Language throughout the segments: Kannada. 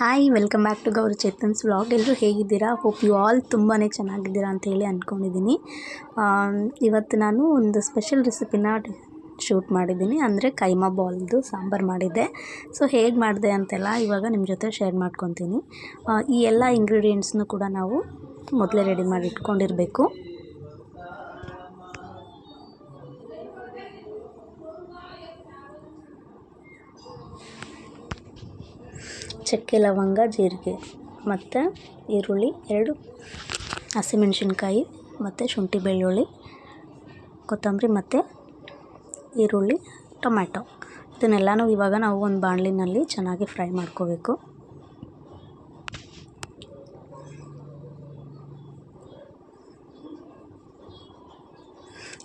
Hi welcome back to Gowri Chetan's vlog ಎಲ್ಲರೂ ಹೇಗಿದ್ದೀರಾ? ಹೋಪ್ ಯು ಆಲ್ ತುಂಬಾ ಚೆನ್ನಾಗಿದ್ದೀರಾ ಅಂತ ಹೇಳಿ ಅಂದ್ಕೊಂಡಿದ್ದೀನಿ ಇವತ್ತು ನಾನು ಒಂದು ಸ್ಪೆಷಲ್ ರೆಸಿಪಿನ ಶೂಟ್ ಮಾಡಿದ್ದೀನಿ. ಅಂದರೆ ಕೈಮಾ ಬಾಲ್ದು ಸಾಂಬಾರು ಮಾಡಿದ್ದೆ. ಸೊ ಹೇಗೆ ಮಾಡಿದೆ ಅಂತೆಲ್ಲ ಇವಾಗ ನಿಮ್ಮ ಜೊತೆ ಶೇರ್ ಮಾಡ್ಕೊತೀನಿ. ಆ, ಈ ಎಲ್ಲ ಇಂಗ್ರೀಡಿಯೆಂಟ್ಸ್ನು ಕೂಡ ನಾವು ಮೊದಲೇ ರೆಡಿ ಮಾಡಿ ಇಟ್ಕೊಂಡಿರಬೇಕು. ಚಕ್ಕೆ, ಲವಂಗ, ಜೀರಿಗೆ ಮತ್ತು ಈರುಳ್ಳಿ ಎರಡು, ಹಸಿಮೆಣ್ಸಿನ್ಕಾಯಿ ಮತ್ತು ಶುಂಠಿ ಬೆಳ್ಳುಳ್ಳಿ, ಕೊತ್ತಂಬರಿ ಮತ್ತು ಈರುಳ್ಳಿ, ಟೊಮ್ಯಾಟೊ. ಇದನ್ನೆಲ್ಲನೂ ಇವಾಗ ನಾವು ಒಂದು ಬಾಣಲಿನಲ್ಲಿ ಚೆನ್ನಾಗಿ ಫ್ರೈ ಮಾಡ್ಕೋಬೇಕು.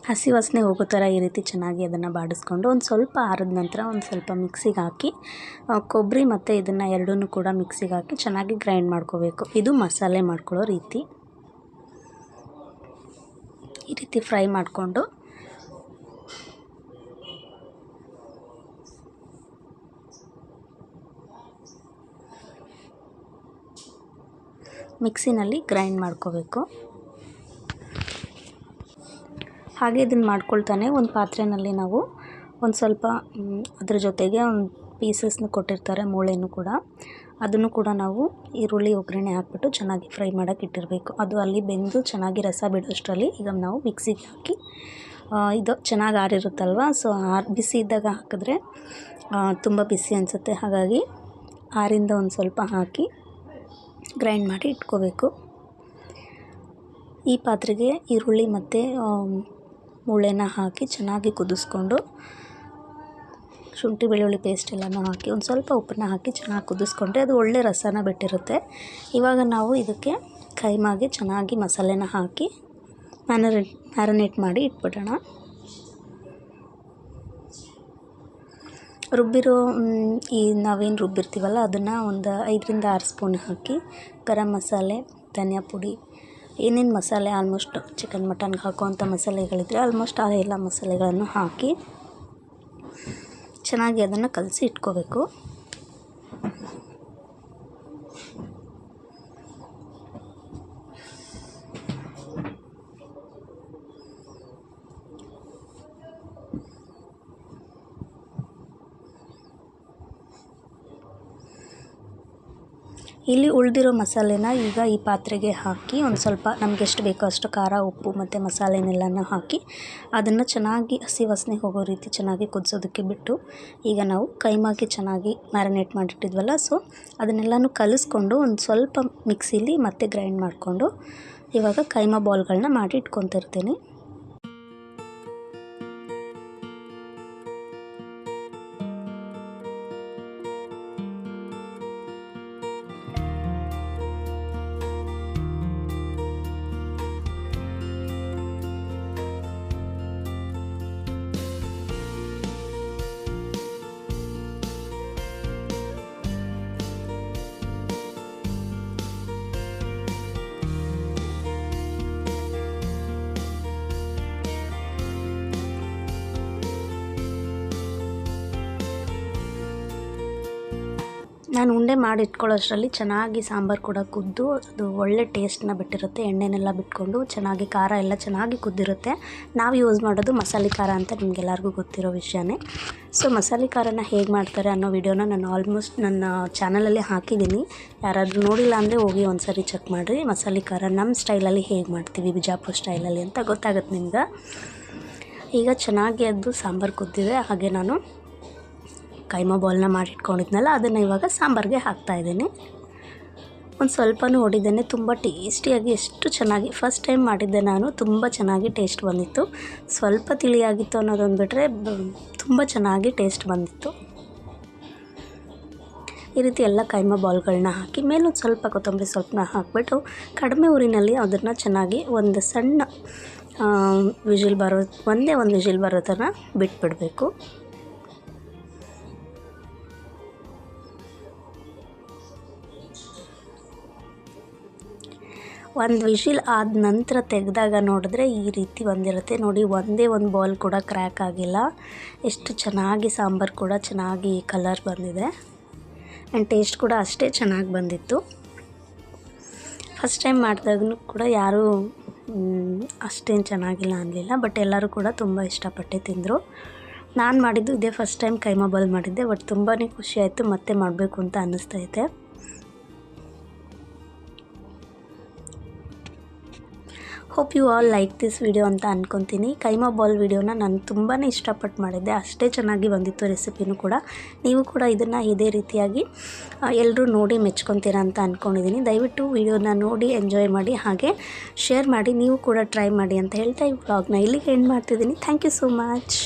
ಹಸಿ ವಾಸನೆ ಹೋಗೋ ಥರ ಈ ರೀತಿ ಚೆನ್ನಾಗಿ ಅದನ್ನು ಬಾಡಿಸ್ಕೊಂಡು ಒಂದು ಸ್ವಲ್ಪ ಆರಿದ ನಂತರ ಒಂದು ಸ್ವಲ್ಪ ಮಿಕ್ಸಿಗೆ ಹಾಕಿ ಕೊಬ್ಬರಿ ಮತ್ತು ಇದನ್ನು ಎರಡೂ ಕೂಡ ಮಿಕ್ಸಿಗೆ ಹಾಕಿ ಚೆನ್ನಾಗಿ ಗ್ರೈಂಡ್ ಮಾಡ್ಕೋಬೇಕು. ಇದು ಮಸಾಲೆ ಮಾಡ್ಕೊಳ್ಳೋ ರೀತಿ. ಈ ರೀತಿ ಫ್ರೈ ಮಾಡಿಕೊಂಡು ಮಿಕ್ಸಿನಲ್ಲಿ ಗ್ರೈಂಡ್ ಮಾಡ್ಕೋಬೇಕು. ಹಾಗೆ ಇದನ್ನು ಮಾಡ್ಕೊಳ್ತಾನೆ ಒಂದು ಪಾತ್ರೆಯಲ್ಲಿ ನಾವು ಒಂದು ಸ್ವಲ್ಪ ಅದ್ರ ಜೊತೆಗೆ ಒಂದು ಪೀಸಸ್ನ ಕೊಟ್ಟಿರ್ತಾರೆ, ಮೂಳೆನೂ ಕೂಡ. ಅದನ್ನು ಕೂಡ ನಾವು ಈರುಳ್ಳಿ, ಒಗ್ಗರಣೆ ಹಾಕ್ಬಿಟ್ಟು ಚೆನ್ನಾಗಿ ಫ್ರೈ ಮಾಡೋಕೆ ಇಟ್ಟಿರಬೇಕು. ಅದು ಅಲ್ಲಿ ಬೆಂದು ಚೆನ್ನಾಗಿ ರಸ ಬಿಡೋಷ್ಟರಲ್ಲಿ ಈಗ ನಾವು ಮಿಕ್ಸಿಗೆ ಹಾಕಿ ಇದು ಚೆನ್ನಾಗಿ ಆರಿರುತ್ತಲ್ವ? ಸೊ ಆರು ಬಿಸಿ ಇದ್ದಾಗ ಹಾಕಿದ್ರೆ ತುಂಬ ಬಿಸಿ ಅನಿಸುತ್ತೆ. ಹಾಗಾಗಿ ಆರಿಂದ ಒಂದು ಸ್ವಲ್ಪ ಹಾಕಿ ಗ್ರೈಂಡ್ ಮಾಡಿ ಇಟ್ಕೋಬೇಕು. ಈ ಪಾತ್ರೆಗೆ ಈರುಳ್ಳಿ ಮತ್ತು ಮೂಳೆನ ಹಾಕಿ ಚೆನ್ನಾಗಿ ಕುದಿಸ್ಕೊಂಡು ಶುಂಠಿ, ಬೆಳ್ಳುಳ್ಳಿ ಪೇಸ್ಟ್ ಎಲ್ಲನೂ ಹಾಕಿ ಒಂದು ಸ್ವಲ್ಪ ಉಪ್ಪನ್ನ ಹಾಕಿ ಚೆನ್ನಾಗಿ ಕುದಿಸ್ಕೊಂಡ್ರೆ ಅದು ಒಳ್ಳೆ ರಸನ ಬಿಟ್ಟಿರುತ್ತೆ. ಇವಾಗ ನಾವು ಇದಕ್ಕೆ ಕೈಮಾಗೆ ಚೆನ್ನಾಗಿ ಮಸಾಲೆನ ಹಾಕಿ ಮ್ಯಾನರೇಟ್ ಮ್ಯಾರಿನೇಟ್ ಮಾಡಿ ಇಟ್ಬಿಡೋಣ. ರುಬ್ಬಿರೋ ಈ ನಾವೇನು ರುಬ್ಬಿರ್ತೀವಲ್ಲ ಅದನ್ನು ಒಂದು ಐದರಿಂದ ಆರು ಸ್ಪೂನ್ ಹಾಕಿ ಗರಂ ಮಸಾಲೆ, ಧನಿಯಾ ಪುಡಿ ಏನೇನು ಮಸಾಲೆ ಆಲ್ಮೋಸ್ಟ್ ಚಿಕನ್ ಮಟನ್ಗೆ ಹಾಕುವಂಥ ಮಸಾಲೆಗಳಿದ್ರೆ ಆಲ್ಮೋಸ್ಟ್ ಆ ಎಲ್ಲ ಮಸಾಲೆಗಳನ್ನು ಹಾಕಿ ಚೆನ್ನಾಗಿ ಅದನ್ನು ಕಲಸಿ ಇಟ್ಕೋಬೇಕು. ಇಲ್ಲಿ ಉಳಿದಿರೋ ಮಸಾಲೆನ ಈಗ ಈ ಪಾತ್ರೆಗೆ ಹಾಕಿ ಒಂದು ಸ್ವಲ್ಪ ನಮ್ಗೆ ಎಷ್ಟು ಬೇಕೋ ಅಷ್ಟು ಖಾರ, ಉಪ್ಪು ಮತ್ತು ಮಸಾಲೆನೆಲ್ಲನ ಹಾಕಿ ಅದನ್ನು ಚೆನ್ನಾಗಿ ಹಸಿ ವಾಸನೆ ಹೋಗೋ ರೀತಿ ಚೆನ್ನಾಗಿ ಕುದಿಸೋದಕ್ಕೆ ಬಿಟ್ಟು ಈಗ ನಾವು ಕೈಮಾಕಿ ಚೆನ್ನಾಗಿ ಮ್ಯಾರಿನೇಟ್ ಮಾಡಿಟ್ಟಿದ್ವಲ್ಲ, ಸೊ ಅದನ್ನೆಲ್ಲನೂ ಕಲಿಸ್ಕೊಂಡು ಒಂದು ಸ್ವಲ್ಪ ಮಿಕ್ಸಿಲಿ ಮತ್ತೆ ಗ್ರೈಂಡ್ ಮಾಡಿಕೊಂಡು ಇವಾಗ ಕೈಮಾ ಬಾಲ್ಗಳನ್ನ ಮಾಡಿ ಇಟ್ಕೊತಿರ್ತೀನಿ. ನಾನು ಉಂಡೆ ಮಾಡಿ ಇಟ್ಕೊಳ್ಳೋಷ್ಟರಲ್ಲಿ ಚೆನ್ನಾಗಿ ಸಾಂಬಾರು ಕೂಡ ಕುದ್ದು, ಅದು ಒಳ್ಳೆ ಟೇಸ್ಟ್ನ ಬಿಟ್ಟಿರುತ್ತೆ. ಎಣ್ಣೆನೆಲ್ಲ ಬಿಟ್ಕೊಂಡು ಚೆನ್ನಾಗಿ ಖಾರ ಎಲ್ಲ ಚೆನ್ನಾಗಿ ಕುದ್ದಿರುತ್ತೆ. ನಾವು ಯೂಸ್ ಮಾಡೋದು ಮಸಾಲೆ ಖಾರ ಅಂತ ನಿಮಗೆಲ್ಲರಿಗೂ ಗೊತ್ತಿರೋ ವಿಷಯನೇ. ಸೊ ಮಸಾಲೆ ಖಾರನ ಹೇಗೆ ಮಾಡ್ತಾರೆ ಅನ್ನೋ ವಿಡಿಯೋನ ನಾನು ಆಲ್ಮೋಸ್ಟ್ ನನ್ನ ಚಾನಲಲ್ಲಿ ಹಾಕಿದ್ದೀನಿ. ಯಾರಾದರೂ ನೋಡಿಲ್ಲ ಅಂದರೆ ಹೋಗಿ ಒಂದ್ಸರಿ ಚೆಕ್ ಮಾಡಿರಿ. ಮಸಾಲೆ ಖಾರ ನಮ್ಮ ಸ್ಟೈಲಲ್ಲಿ ಹೇಗೆ ಮಾಡ್ತೀವಿ, ಬಿಜಾಪುರ ಸ್ಟೈಲಲ್ಲಿ ಅಂತ ಗೊತ್ತಾಗುತ್ತೆ ನಿಮ್ಗೆ. ಈಗ ಚೆನ್ನಾಗಿ ಅದು ಸಾಂಬಾರು ಕುದ್ದಿದೆ. ಹಾಗೆ ನಾನು ಕೈಮಾ ಬಾಲ್ನ ಮಾಡಿಟ್ಕೊಂಡಿದ್ನಲ್ಲ, ಅದನ್ನು ಇವಾಗ ಸಾಂಬಾರಿಗೆ ಹಾಕ್ತಾಯಿದ್ದೀನಿ ಒಂದು ಸ್ವಲ್ಪನೂ ಹೊಡಿದ್ದೇನೆ ತುಂಬ ಟೇಸ್ಟಿಯಾಗಿ ಎಷ್ಟು ಚೆನ್ನಾಗಿ ಫಸ್ಟ್ ಟೈಮ್ ಮಾಡಿದ್ದೆ ನಾನು, ತುಂಬ ಚೆನ್ನಾಗಿ ಟೇಸ್ಟ್ ಬಂದಿತ್ತು. ಸ್ವಲ್ಪ ತಿಳಿಯಾಗಿತ್ತು ಅನ್ನೋದೊಂದು ಬಿಟ್ಟರೆ ತುಂಬ ಚೆನ್ನಾಗಿ ಟೇಸ್ಟ್ ಬಂದಿತ್ತು. ಈ ರೀತಿ ಎಲ್ಲ ಕೈಮಾ ಬಾಲ್ಗಳನ್ನ ಹಾಕಿ ಮೇಲೊಂದು ಸ್ವಲ್ಪ ಕೊತ್ತಂಬರಿ ಸೊಪ್ಪನ್ನ ಹಾಕಿಬಿಟ್ಟು, ಕಡಿಮೆ ಊರಿನಲ್ಲಿ ಅದನ್ನು ಚೆನ್ನಾಗಿ ಒಂದು ಸಣ್ಣ ವಿಜಿಲ್ ಬರೋ, ಒಂದೇ ಒಂದು ವಿಜಿಲ್ ಬರೋ ಥರ ಬಿಟ್ಬಿಡಬೇಕು. ಒಂದು ವಿಶಿಲ್ ಆದ ನಂತರ ತೆಗೆದಾಗ ನೋಡಿದ್ರೆ ಈ ರೀತಿ ಬಂದಿರುತ್ತೆ. ನೋಡಿ, ಒಂದೇ ಒಂದು ಬಾಲ್ ಕೂಡ ಕ್ರ್ಯಾಕ್ ಆಗಿಲ್ಲ. ಎಷ್ಟು ಚೆನ್ನಾಗಿ ಸಾಂಬಾರು ಕೂಡ ಚೆನ್ನಾಗಿ ಕಲರ್ ಬಂದಿದೆ. ಆ್ಯಂಡ್ ಟೇಸ್ಟ್ ಕೂಡ ಅಷ್ಟೇ ಚೆನ್ನಾಗಿ ಬಂದಿತ್ತು. ಫಸ್ಟ್ ಟೈಮ್ ಮಾಡಿದಾಗೂ ಕೂಡ ಯಾರೂ ಅಷ್ಟೇನು ಚೆನ್ನಾಗಿಲ್ಲ ಅನ್ನಲಿಲ್ಲ ಬಟ್ ಎಲ್ಲರೂ ಕೂಡ ತುಂಬ ಇಷ್ಟಪಟ್ಟೆ ತಿಂದರು. ನಾನು ಮಾಡಿದ್ದು ಇದೇ ಫಸ್ಟ್ ಟೈಮ್ ಕೈಮಾ ಬಾಲ್ ಮಾಡಿದ್ದೆ. ಬಟ್ ತುಂಬಾ ಖುಷಿ ಆಯಿತು. ಮತ್ತೆ ಮಾಡಬೇಕು ಅಂತ ಅನ್ನಿಸ್ತೈತೆ. Hope you all like this video ಅಂತ ಅನ್ಕೊತೀನಿ. ಕೈಮಾ ಬಾಲ್ ವಿಡಿಯೋನ ನಾನು ತುಂಬಾ ಇಷ್ಟಪಟ್ಟು ಮಾಡಿದ್ದೆ. ಅಷ್ಟೇ ಚೆನ್ನಾಗಿ ಬಂದಿತ್ತು ರೆಸಿಪಿನೂ ಕೂಡ. ನೀವು ಕೂಡ ಇದನ್ನು ಇದೇ ರೀತಿಯಾಗಿ ಎಲ್ಲರೂ ನೋಡಿ ಮೆಚ್ಕೊತೀರ ಅಂತ ಅಂದ್ಕೊಂಡಿದ್ದೀನಿ ದಯವಿಟ್ಟು ವಿಡಿಯೋನ ನೋಡಿ ಎಂಜಾಯ್ ಮಾಡಿ, ಹಾಗೆ ಶೇರ್ ಮಾಡಿ, ನೀವು ಕೂಡ ಟ್ರೈ ಮಾಡಿ ಅಂತ ಹೇಳ್ತಾ ಈ ವ್ಲಾಗ್ನ ಇಲ್ಲಿಗೆ ಎಂಡ್ ಮಾಡ್ತಿದ್ದೀನಿ ಥ್ಯಾಂಕ್ ಯು ಸೋ ಮಚ್